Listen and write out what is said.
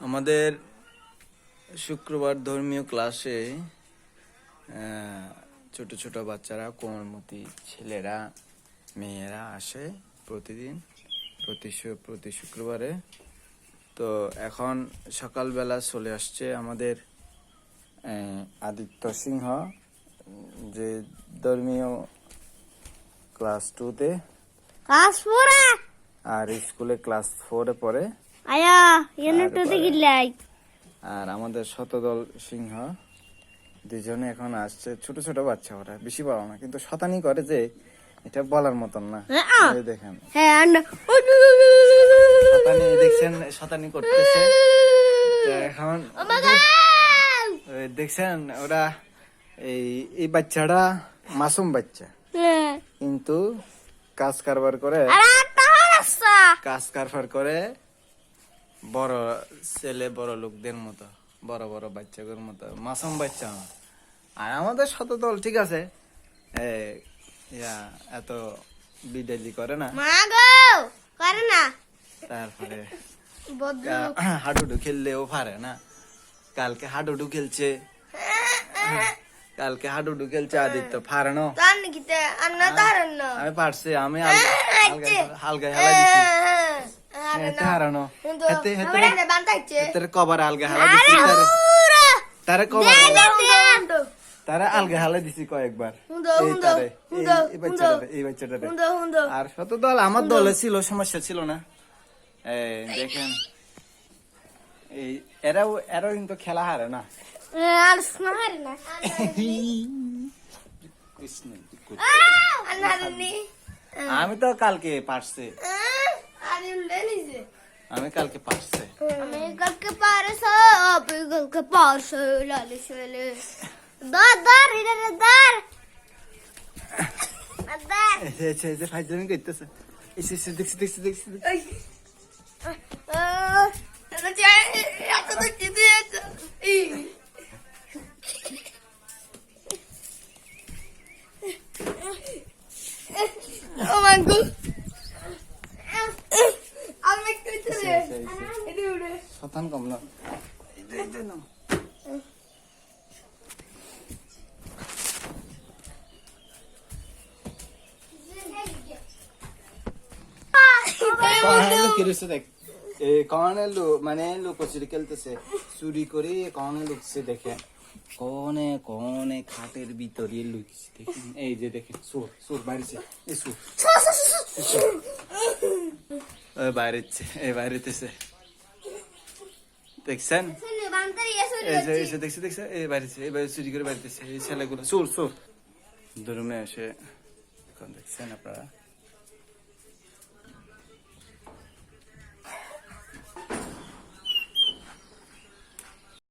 আমাদের শুক্রবার ধর্মীয় ক্লাসে ছোট ছোট বাচ্চারা কোমলমতি ছেলেরা মেয়েরা আসে প্রতিদিন প্রতি প্রতি শুক্রবারে। তো এখন সকালবেলা চলে আসছে আমাদের আদিত্য সিংহ যে ধর্মীয় ক্লাস টুতে আর স্কুলে ক্লাস ফোরে পড়ে। আয়া এনে তো দেখি আর আমাদের শতদল সিংহ দুজনে এখন আসছে ছোট ছোট বাচ্চা ওরা বেশি বড় না কিন্তু শতানি করে যে এটা বলার মতন না। হ্যাঁ। দেখেন। হ্যাঁ শতানি দেখছেন শতানি করতেছে। এখন দেখছেন ওরা এই এই বাচ্চাটা মাসুম বাচ্চা। কিন্তু কাজ কারবার করে কাজ কারবার করে বড় ছেলে বড় লোকদের মতো বড় বড় বাচ্চাদের মতো মাসুম বাচ্চা। আর আমাদের শত দল ঠিক আছে? ইয়া, এত বিডেলি করে না। মাগো করে না। তারপরে হাডুডু খেললেও পারে না। কালকে হাডুডু খেলছে। কালকে হাডুডু খেলছে আদিত্য পারে না। নাকি তে আন্না তার না। আমি পারছি আমি আলগা- আলগা- আলগা হেলা দিছি। এতে হারানো এতে হেতে কবার আলগা হালা দিছি তারে তারে কবার তারে আলগা হালা দিছি কয়েকবার এই হুন্দো, তারে এই- বাচ্চাটারে এই বাচ্চাটারে হুন্দো হুন্দো আর শত দল আমার দলে ছিল সমস্যা ছিল না এই দেখেন এই এরাও এরাও কিন্তু খেলা হারে না আর না কৃষ্ণ আমি তো কালকে পারছে আমি কালকে পারছে আমি কালকে পারে সব কালকে পারছে লালে শোলে দার দার এটা দার দার এই যে- এই যে- এই যে ফাইজলামি করতেছে এসে এসে দেখছি দেখছি দেখছি দেখছি। এটা চাই এত তো জিতে এই Oh my god. শতান কম না এই যে- এই যে নাও। কনে লোক কিরছে দেখ এ কনে লোক মানে লোক চুরি খেলতেছে চুরি করে কনে লুকছে দেখে কনে কনে খাটের ভিতরে লুকছে দেখেন এই যে দেখেন সুর সুর বাড়িছে এই সুর ওই বাইরেছে এই বাইরেতেছে দেখছেন এসে দেখছি দেখছে এই বাড়িতে এই বাড়ি চুরি করে বাড়িতেছে এই ছেলেগুলো সুর সুর দরুমে এসে এখন দেখছেন আপনারা